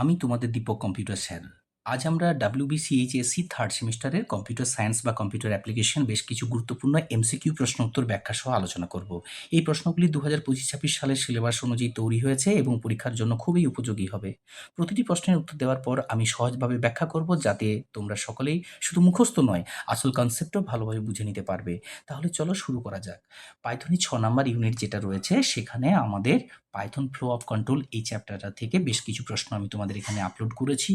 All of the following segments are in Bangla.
আমি তোমাদের দীপক কম্পিউটার স্যার। আজ আমরা ডাব্লিউবিসিএইচএসসি থার্ড সেমিস্টারের কম্পিউটার সায়েন্স বা কম্পিউটার অ্যাপ্লিকেশন বেশ কিছু গুরুত্বপূর্ণ এমসিকিউ প্রশ্ন উত্তর ব্যাখ্যা সহ আলোচনা করব। এই প্রশ্নগুলি দু হাজার পঁচিশ ছাব্বিশ সালের সিলেবাস অনুযায়ী তৈরি হয়েছে এবং পরীক্ষার জন্য খুবই উপযোগী হবে। প্রতিটি প্রশ্নের উত্তর দেওয়ার পর আমি সহজভাবে ব্যাখ্যা করব যাতে তোমরা সকলেই শুধু মুখস্থ নয়, আসল কনসেপ্টও ভালোভাবে বুঝে নিতে পারবে। তাহলে চলো শুরু করা যাক। পাইথনি ছ নাম্বার ইউনিট যেটা রয়েছে, সেখানে আমাদের পাইথন ফ্লো অফ কন্ট্রোল এই চ্যাপ্টারটা থেকে বেশ কিছু প্রশ্ন আমি তোমাদের এখানে আপলোড করেছি।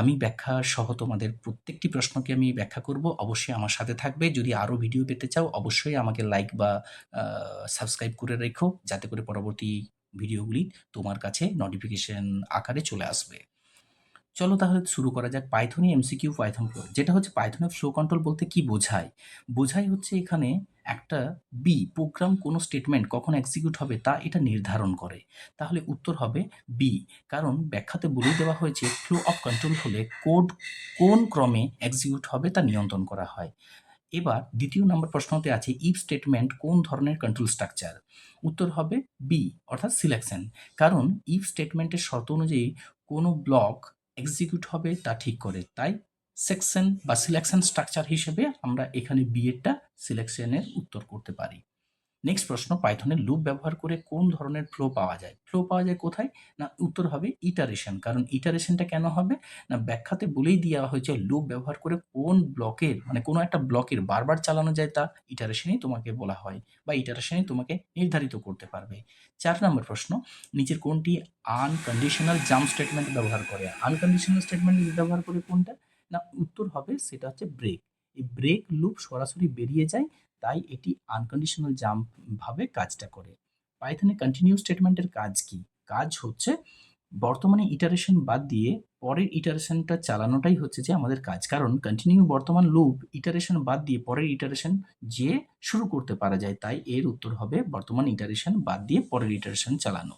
আমি ব্যাখ্যা সহ তোমাদের প্রত্যেকটি প্রশ্নকে আমি ব্যাখ্যা করব। অবশ্যই আমার সাথে থাকবে। যদি আরও ভিডিও পেতে চাও, অবশ্যই আমাকে লাইক বা সাবস্ক্রাইব করে রেখো। যাতে করে পরবর্তী ভিডিওগুলি তোমার কাছে নোটিফিকেশন আকারে চলে আসবে। চলো তাহলে শুরু করা যাক পাইথনে এমসিকিউ পাইথন ফ্লো যেটা হচ্ছে পাইথনের ফ্লো কন্ট্রোল বলতে কি বোঝায়? বোঝায় হচ্ছে এখানে একটা বি প্রোগ্রাম কোনো স্টেটমেন্ট কখন এক্সিকিউট হবে তা এটা নির্ধারণ করে। তাহলে উত্তর হবে বি কারণ ব্যাখ্যাতে বলে দেওয়া হয়েছে ফ্লো অফ কন্ট্রোল হলে কোড কোন ক্রমে এক্সিকিউট হবে তা নিয়ন্ত্রণ করা হয়। এবার দ্বিতীয় নম্বর প্রশ্নতে আছে ইফ স্টেটমেন্ট কোন ধরনের কন্ট্রোল স্ট্রাকচার উত্তর হবে বি অর্থাৎ সিলেকশন কারণ ইফ স্টেটমেন্টের শর্ত অনুযায়ী কোনো ব্লক এক্সিকিউট হবে তা ঠিক করে। তাই সেকশন বা সিলেকশন স্ট্রাকচার হিসেবে আমরা এখানে বিএডটা সিলেকশনের উত্তর করতে পারি। নেক্সট প্রশ্ন পাইথনের লুপ ব্যবহার করে কোন ধরনের ফ্লো পাওয়া যায়? ফ্লো পাওয়া যায় কোথায়? না, উত্তর হবে ইটারেশন কারণ ইটারেশনটা কেন হবে? না, ব্যাখ্যাতে বলেই দেওয়া হয়েছে লুপ ব্যবহার করে কোন ব্লকের মানে কোনো একটা ব্লকের বারবার চালানো যায় তা ইটারেশনই তোমাকে বলা হয় বা ইটারেশনই তোমাকে নির্ধারিত করতে পারবে। চার নম্বর প্রশ্ন, নিচের কোনটি আনকন্ডিশনাল জাম্প স্টেটমেন্ট ব্যবহার করে? আনকন্ডিশনাল স্টেটমেন্ট ব্যবহার করে কোনটা? না, উত্তর হবে সেটা হচ্ছে ব্রেক এই ব্রেক লুপ সরাসরি বেরিয়ে যায়, তাই এটি আনকন্ডিশনাল জাম্প ভাবে কাজটা করে। পাইথনে কন্টিনিউ স্টেটমেন্টের কাজ কি? কাজ হচ্ছে বর্তমানে ইটারেশন বাদ দিয়ে পরের ইটারেশনটা চালানোটাই হচ্ছে যে আমাদের কাজ। কারণ কন্টিনিউ বর্তমান লুপ ইটারেশন বাদ দিয়ে পরের ইটারেশন যে শুরু করতে পারা যায়, তাই এর উত্তর হবে বর্তমান ইটারেশন বাদ দিয়ে পরের ইটারেশন চালানো।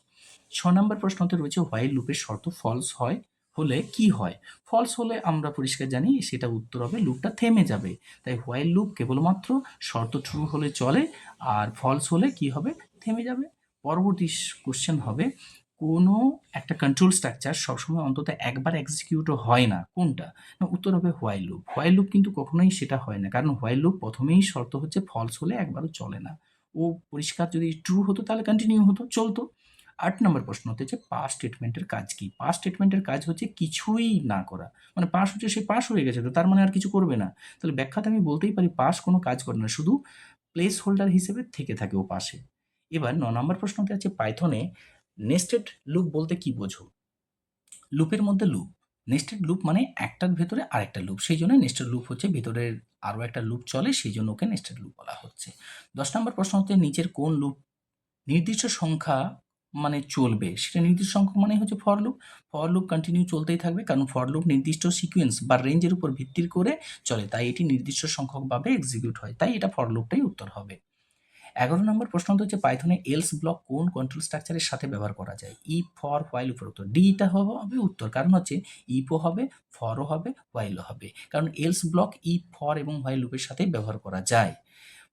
ছ নম্বর প্রশ্নতে রয়েছে হোয়াইল লুপের শর্ত ফলস হয় হলে কি হয়? ফলস হলে আমরা পরিষ্কার জানি সেটা উত্তর হবে লুপটা থেমে যাবে। তাই হোয়াইল লুপ কেবলমাত্র শর্ত ট্রু হলে চলে আর ফলস হলে কি হবে? থেমে যাবে। পরবর্তী কোশ্চেন হবে কোনো একটা কন্ট্রোল স্ট্রাকচার সবসময় অন্তত একবার এক্সিকিউটও হয় না। কোনটা? না, উত্তর হবে হোয়াইল লুপ হোয়াইল লুপ কিন্তু কখনোই সেটা হয় না। কারণ হোয়াইল লুপ প্রথমেই শর্ত হচ্ছে ফলস হলে একবারও চলে না। ও পরিষ্কার যদি ট্রু হতো তাহলে কন্টিনিউ হতো, চলতো। আট নম্বর প্রশ্ন হচ্ছে পাস স্টেটমেন্টের কাজ কি? পাস স্টেটমেন্টের কাজ হচ্ছে কিছুই না করা। মানে পাস হচ্ছে, সে পাস হয়ে গেছে, তো তার মানে আর কিছু করবে না। তাহলে ব্যাখ্যাতে আমি বলতেই পারি পাস কোনো কাজ করে না, শুধু প্লেস হোল্ডার হিসেবে থেকে থাকে ও পাশে এবার ন নম্বর প্রশ্নতে আছে পাইথনে নেস্টেড লুপ বলতে কি বোঝো? লুপের মধ্যে লুপ নেস্টেড লুপ মানে একটার ভেতরে আরেকটা লুপ সেই জন্য নেস্টেড লুপ হচ্ছে, ভেতরের আরও একটা লুপ চলে, সেই জন্য ওকে নেস্টেড লুপ বলা হচ্ছে। দশ নম্বর প্রশ্ন হচ্ছে নিচের কোন লুপ নির্দিষ্ট সংখ্যা মানে চলবে। সেটা নির্দিষ্ট সংখ্যক মানে হচ্ছে for loop for loop continue চলতেই থাকবে কারণ ফর লুপ নির্দিষ্ট সিকোয়েন্স বা রেঞ্জের উপর ভিত্তি করে চলে, তাই এটি নির্দিষ্ট সংখ্যকভাবে এক্সিকিউট হয়। তাই এটা ফর লুপটাই উত্তর হবে। এগারো নম্বর প্রশ্ন হচ্ছে পাইথনে এলস ব্লক কোন কন্ট্রোল স্ট্রাকচারের সাথে ব্যবহার করা যায়? ই ফর হোয়াইল উপর উত্তর। ডিটা হবে উত্তর। কারণ হচ্ছে ইপো হবে ফরও হবে হোয়াইলও হবে। কারণ এলস ব্লক ই ফর এবং হোয়াইল লুপের সাথে ব্যবহার করা যায়।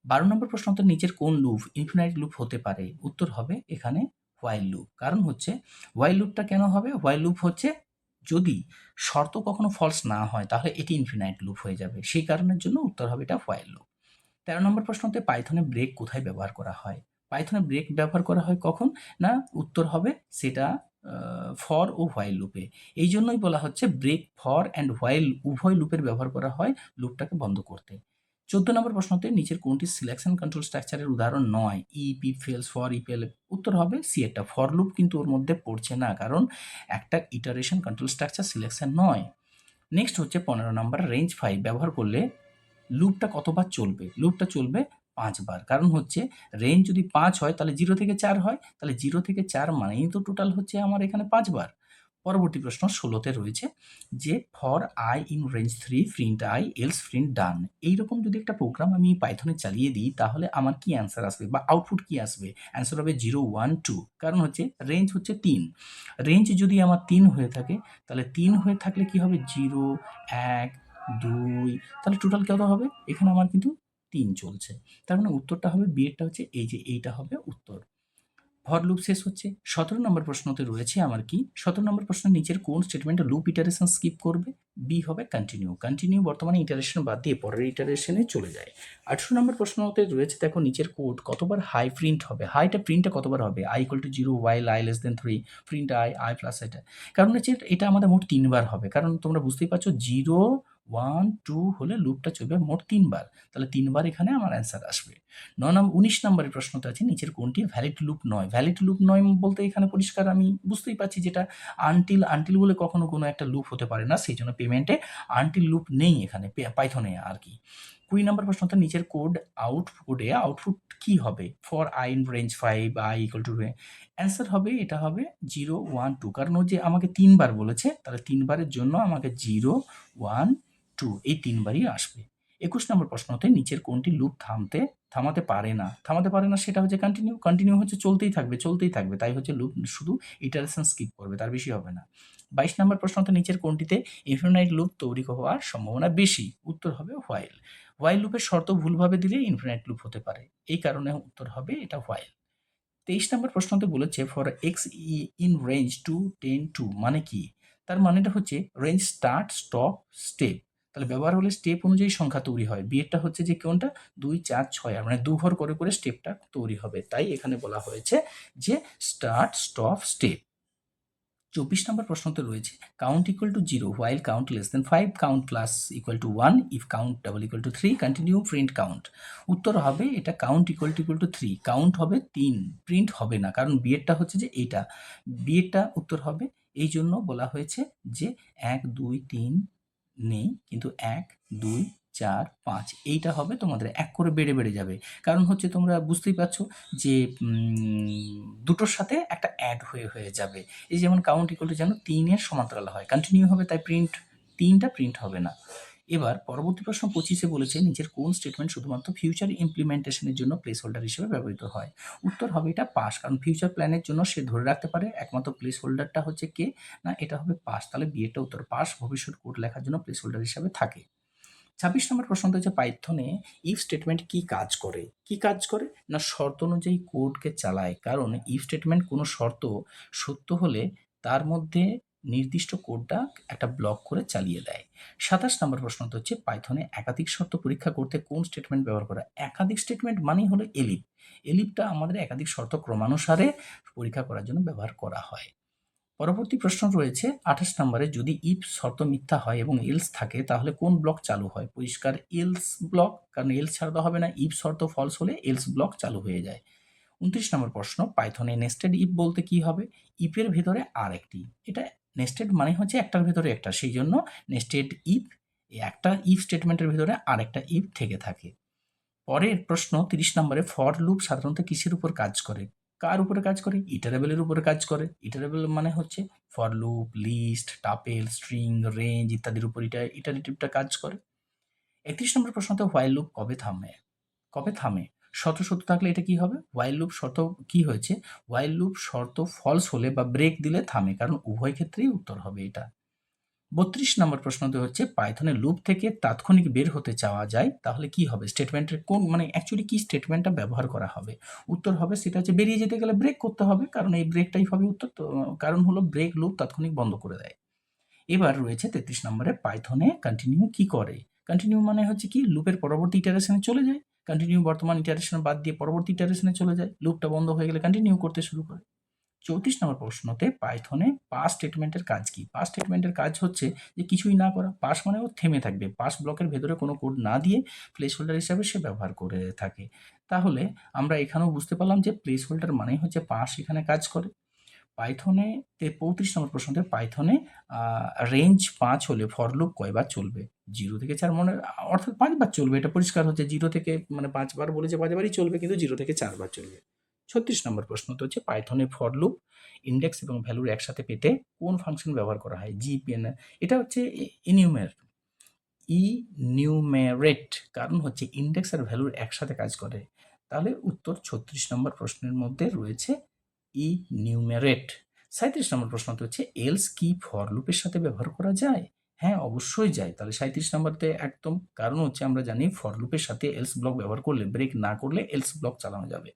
বারো নম্বর প্রশ্ন হচ্ছে নিচের কোন লুপ ইনফিনাইট লুপ হতে পারে। উত্তর হবে এখানে হোয়াইল লুপ কারণ হচ্ছে হোয়াইল লুপটা কেন হবে? হোয়াইল লুপ হচ্ছে, যদি শর্ত কখনো ফলস না হয়, তাহলে এটি ইনফিনাইট লুপ হয়ে যাবে। সেই কারণের জন্য উত্তর হবে এটা হোয়াইল লুপ তেরো নম্বর প্রশ্নতে পাইথনে ব্রেক কোথায় ব্যবহার করা হয়? পাইথনে ব্রেক ব্যবহার করা হয় কখন? না, উত্তর হবে সেটা ফর ও হোয়াইল লুপে এই জন্যই বলা হচ্ছে ব্রেক ফর অ্যান্ড হোয়াইল উভয় লুপের ব্যবহার করা হয় লুপটাকে বন্ধ করতে। চোদ্দ নম্বর প্রশ্নতে নিচের কোনটি সিলেকশন কন্ট্রোল স্ট্রাকচারের উদাহরণ নয়? ইপি ফেলস ফর ইপিএল উত্তর হবে সি একটা ফর লুপ কিন্তু ওর মধ্যে পড়ছে না, কারণ একটা ইটারেশন কন্ট্রোল স্ট্রাকচার সিলেকশন নয়। নেক্সট হচ্ছে পনেরো নম্বর রেঞ্জ ফাইভ ব্যবহার করলে লুপটা কতবার চলবে? লুপটা চলবে পাঁচবার। কারণ হচ্ছে রেঞ্জ যদি পাঁচ হয়, তাহলে জিরো থেকে চার হয়, তাহলে জিরো থেকে চার মানেই তো টোটাল হচ্ছে আমার এখানে পাঁচবার। পরবর্তী প্রশ্ন ষোলোতে রয়েছে যে for i in range three print i else print done এইরকম যদি একটা প্রোগ্রাম আমি পাইথনে চালিয়ে দিই, তাহলে আমার কি অ্যান্সার আসবে বা আউটপুট কি আসবে? অ্যান্সার হবে জিরো ওয়ান টু কারণ হচ্ছে রেঞ্জ হচ্ছে তিন। রেঞ্জ যদি আমার তিন হয়ে থাকে, তাহলে তিন হয়ে থাকলে কি হবে? জিরো এক, দুই। তাহলে টোটাল কত হবে? এখানে আমার কিন্তু তিন চলছে। তার মানে উত্তরটা হবে বিয়েরটা হচ্ছে এই যে, এইটা হবে উত্তর। ফর লুপ শেষ হচ্ছে। সতেরো নম্বর প্রশ্নতে রয়েছে আমার কি? সতেরো নম্বর প্রশ্ন, নিচের কোন স্টেটমেন্টে লুপ ইটারেশন স্কিপ করবে? বি হবে কন্টিনিউ কন্টিনিউ বর্তমানে ইটারেশন বাদ দিয়ে পরের ইটারেশনে চলে যায়। আঠেরো নম্বর প্রশ্নতে রয়েছে, দেখো নিচের কোড কতবার হাই প্রিন্ট হবে? হাইটা প্রিন্টটা কতবার হবে? I equal to zero while i less than three print i i plus এটা। কারণ হচ্ছে এটা আমাদের মোট তিনবার হবে। কারণ তোমরা বুঝতেই পারছ জিরো ওয়ান টু হলে লুপটা চলবে মোট তিনবার। তাহলে তিনবার এখানে আমার অ্যান্সার আসবে। ন নম্বর উনিশ নম্বরের প্রশ্নটা আছে, নিচের কোনটি? ভ্যালিড লুপ নয়। ভ্যালিড লুপ নয় বলতে এখানে পরিষ্কার আমি বুঝতেই পারছি যেটা আনটিল আনটিল বলে কখনো কোনো একটা লুপ হতে পারে না, সেই জন্য পেমেন্টে আনটিল লুপ নেই এখানে পাইথনে আর কি। কুড়ি নম্বর প্রশ্নটা, নিচের কোড আউটপুটে আউটপুট কি হবে? For i range five i equal to answer হবে, এটা হবে জিরো ওয়ান টু কারণ ও যে আমাকে তিনবার বলেছে, তাহলে তিনবারের জন্য আমাকে জিরো ওয়ান টু এই তিনবারই আসবে। একুশ নম্বর প্রশ্নতে নিচের কোনটি লুপ থামতে, থামাতে পারে না? থামাতে পারে না সেটা হচ্ছে কন্টিনিউ কন্টিনিউ হচ্ছে চলতেই থাকবে চলতেই থাকবে। তাই হচ্ছে লুপ শুধু ইটারেশন স্কিপ করবে, তার বেশি হবে না। বাইশ নম্বর প্রশ্নতে নিচের কোনটিতে ইনফিনাইট লুপ তৈরি হওয়ার সম্ভাবনা বেশি? উত্তর হবে হোয়াইল হোয়াইল লুপের শর্ত ভুলভাবে দিলে ইনফিনাইট লুপ হতে পারে। এই কারণে উত্তর হবে এটা হোয়াইল তেইশ নম্বর প্রশ্নতে বলেছে for x in range two ten two মানে কি? তার মানেটা হচ্ছে রেঞ্জ স্টার্ট স্টপ স্টেপ তাহলে ব্যবহার হলে স্টেপ অনুযায়ী সংখ্যা তৈরি হয়। বিয়েরটা হচ্ছে যে কোনটা? দুই, চার, ছয়। মানে দু ঘর করে করে স্টেপটা তৈরি হবে। তাই এখানে বলা হয়েছে যে স্টার্ট স্টপ স্টেপ চব্বিশ নম্বর প্রশ্নতে রয়েছে count equal to zero while count less than five count plus equal to one if count double equal to three continue print count উত্তর হবে এটা count equal to equal to three count হবে তিন প্রিন্ট হবে না। কারণ বিয়েরটা হচ্ছে যে এইটা বিয়েরটা উত্তর হবে। এই জন্য বলা হয়েছে যে এক, দুই, তিন নেই, কিন্তু এক, দুই, চার, পাঁচ, এইটা হবে তোমাদের এক করে বেড়ে বেড়ে যাবে। কারণ হচ্ছে তোমরা বুঝতেই পারছ যে দুটোর সাথে একটা অ্যাড হয়ে হয়ে যাবে। এই যেমন কাউন্ট ইকুয়াল টু যেন তিনের সমান্তরাল হয়। কন্টিনিউ হবে, তাই প্রিন্ট তিনটা প্রিন্ট হবে না। এবার পরবর্তী প্রশ্ন পঁচিশে বলেছে নিচের কোন স্টেটমেন্ট শুধুমাত্র ফিউচার ইমপ্লিমেন্টেশনের জন্য প্লেস হোল্ডার হিসেবে ব্যবহৃত হয়? উত্তর হবে, এটা পাস কারণ ফিউচার প্ল্যানের জন্য সে ধরে রাখতে পারে, একমাত্র প্লেস হোল্ডারটা হচ্ছে কে? না, এটা হবে পাস তাহলে বিয়েটা উত্তর পাস ভবিষ্যৎ কোড লেখার জন্য প্লেস হোল্ডার হিসাবে থাকে। ছাব্বিশ নম্বর প্রশ্নটা হচ্ছে পাইথনে ইফ স্টেটমেন্ট কি কাজ করে? কি কাজ করে? না, শর্ত অনুযায়ী কোডকে চালায়? কারণ ইফ স্টেটমেন্ট কোনো শর্ত সত্য হলে তার মধ্যে নির্দিষ্ট কোডটা একটা ব্লক করে চালিয়ে দেয়। সাতাশ নম্বর প্রশ্নটা হচ্ছে, পাইথনে একাধিক শর্ত পরীক্ষা করতে কোন স্টেটমেন্ট ব্যবহার করা? একাধিক স্টেটমেন্ট মানেই হলো এলিপ। এলিপটা আমাদের একাধিক শর্ত ক্রমানুসারে পরীক্ষা করার জন্য ব্যবহার করা হয়। পরবর্তী প্রশ্ন রয়েছে, আঠাশ নম্বরে যদি ইফ শর্ত মিথ্যা হয় এবং এলস থাকে, তাহলে কোন ব্লক চালু হয়? পরিষ্কার এলস ব্লক, কারণ এলস ছাড়া তো হবে না ইফ শর্ত ফলস হলে এলস ব্লক চালু হয়ে যায়। উনত্রিশ নম্বর প্রশ্ন, পাইথনে নেস্টেড ইফ বলতে কি হবে? ইফের ভেতরে আর একটি এটা নেস্টেড মানে হচ্ছে একটার ভেতরে একটা। সেই জন্য নেস্টেড ইফ একটা ইফ স্টেটমেন্টের ভেতরে আরেকটা ইফ থেকে থাকে। পরের প্রশ্ন তিরিশ নম্বরে ফর লুপ সাধারণত কিসের উপর কাজ করে? কার উপরে কাজ করে? ইটারেবলের উপরে কাজ করে। ইটারেবল মানে হচ্ছে for loop list tuple string range ইত্যাদির উপর এটা ইটারেটিভটা কাজ করে। একত্রিশ নম্বর প্রশ্নতে হোয়াইল লুপ কবে থামে? কবে থামে? শর্ত সত্য থাকলে এটা কি হবে? ওয়াইল লুপ শর্ত কি হয়েছে? ওয়াইল লুপ শর্ত ফলস হলে বা ব্রেক দিলে থামে, কারণ উভয় ক্ষেত্রেই উত্তর হবে এটা। বত্রিশ নম্বর প্রশ্নতে হচ্ছে, পাইথনের লুপ থেকে তাৎক্ষণিক বের হতে চাওয়া যায়, তাহলে কি হবে? স্টেটমেন্টের কোন মানে অ্যাকচুয়ালি কি স্টেটমেন্টটা ব্যবহার করা হবে? উত্তর হবে সেটা হচ্ছে বেরিয়ে যেতে গেলে ব্রেক করতে হবে, কারণ এই ব্রেকটাই হবে উত্তর, তো কারণ হলো ব্রেক লুপ তাৎক্ষণিক বন্ধ করে দেয়। এবার রয়েছে তেত্রিশ নম্বরে, পাইথনে কন্টিনিউ কি করে? কন্টিনিউ মানে হচ্ছে কি লুপের পরবর্তী ইটারেশনে চলে যায়। কন্টিনিউ বর্তমান ইটারেশন বাদ দিয়ে পরবর্তী ইটারেশনে চলে যায়। লুপটা বন্ধ হয়ে গেলে কন্টিনিউ করতে শুরু করে। চৌত্রিশ নম্বর প্রশ্নতে পাইথনে পাস স্টেটমেন্টের কাজ কি? পাস স্টেটমেন্টের কাজ হচ্ছে যে কিছুই না করা। পাস মানে ও থেমে থাকবে। পাস ব্লকের ভেতরে কোনো কোড না দিয়ে প্লেস হোল্ডার হিসাবে সে ব্যবহার করে থাকে। তাহলে আমরা এখানেও বুঝতে পারলাম যে প্লেস হোল্ডার মানেই হচ্ছে পাস এখানে কাজ করে। পাইথনে পঁয়ত্রিশ নম্বর প্রশ্নতে পাইথনে রেঞ্জ পাঁচ হলে ফর লুপ কয়বার চলবে? জিরো থেকে চার মনে, অর্থাৎ পাঁচবার চলবে, এটা পরিষ্কার হচ্ছে, জিরো থেকে মানে পাঁচবার বলেছে, পাঁচবারই চলবে, কিন্তু জিরো থেকে চারবার চলবে। ছত্রিশ নম্বর প্রশ্ন তো হচ্ছে পাইথনে ফর লুপ, ইন্ডেক্স এবং ভ্যালুর একসাথে পেতে কোন ফাংশন ব্যবহার করা হয়? জিপিএন, এটা হচ্ছে ইনিউমের ই নিউমেরেট কারণ হচ্ছে ইন্ডেক্স আর ভ্যালুর একসাথে কাজ করে। তাহলে উত্তর ছত্রিশ নম্বর প্রশ্নের মধ্যে রয়েছে ই নিউমেরেট সাঁত্রিশ নম্বর প্রশ্ন হচ্ছে, এলস কি ফর লুপের সাথে ব্যবহার করা যায়? হ্যাঁ অবশ্যই যায় তাহলে সাঁত্রিশ নাম্বারতে একদম কারণ হচ্ছে আমরা জানি ফর লুপের সাথে এলস ব্লক ব্যবহার করলে ব্রেক না করলে এলস ব্লক চালানো যাবে।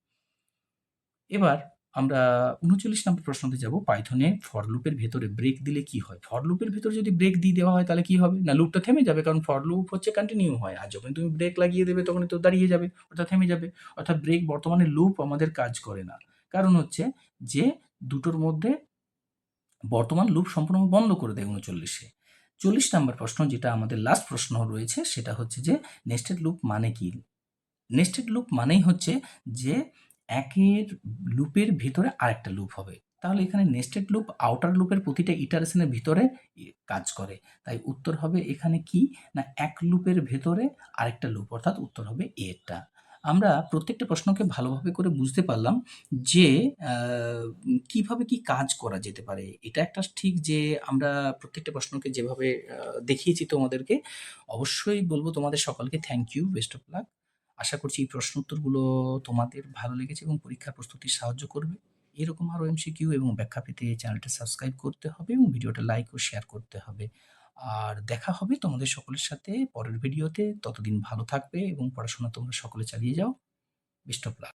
এবার আমরা উনচল্লিশ নম্বর প্রশ্নতে যাব পাইথনে ফর লুপের ভেতরে ব্রেক দিলে কি হয়? ফর লুপের ভেতরে যদি ব্রেক দিয়ে দেওয়া হয় তাহলে কি হবে? না লুপটা থেমে যাবে কারণ ফর লুপ হচ্ছে কন্টিনিউ হয়। আর যখন তুমি ব্রেক লাগিয়ে দেবে তখন তো দাঁড়িয়ে যাবে অর্থাৎ থেমে যাবে। অর্থাৎ ব্রেক বর্তমানে লুপ আমাদের কাজ করে না। কারণ হচ্ছে যে দুটোর মধ্যে বর্তমান লুপ সম্পূর্ণ বন্ধ করে দেয় উনচল্লিশে। চল্লিশ নম্বর প্রশ্ন, যেটা আমাদের লাস্ট প্রশ্ন রয়েছে, সেটা হচ্ছে যে নেস্টেড লুপ মানে কি? নেস্টেড লুপ মানেই হচ্ছে যে, একের লুপের ভিতরে আরেকটা লুপ হবে। তাহলে এখানে নেস্টেড লুপ আউটার লুপের প্রতিটা ইটারেশনের ভিতরে কাজ করে। তাই উত্তর হবে এখানে কি? না, এক লুপের ভেতরে আরেকটা লুপ অর্থাৎ উত্তর হবে এরটা আমরা প্রত্যেকটা প্রশ্নকে ভালোভাবে করে বুঝতে পারলাম যে কীভাবে কি কাজ করা যেতে পারে। এটা একটা ঠিক যে, আমরা প্রত্যেকটা প্রশ্নকে যেভাবে দেখিয়েছি তোমাদেরকে, অবশ্যই বলব তোমাদের সকলকে thank you best of luck আশা করছি এই প্রশ্ন উত্তরগুলো তোমাদের ভালো লেগেছে এবং পরীক্ষার প্রস্তুতি সাহায্য করবে। এরকম আরও এমসিকিউ এবং ব্যাখ্যা পেতে চ্যানেলটা সাবস্ক্রাইব করতে হবে এবং ভিডিওটা লাইক ও শেয়ার করতে হবে। আর দেখা হবে তোমাদের সকলের সাথে পরের ভিডিওতে ততদিন ভালো থাকবে এবং পড়াশোনা তোমরা সকলে চালিয়ে যাও। লাক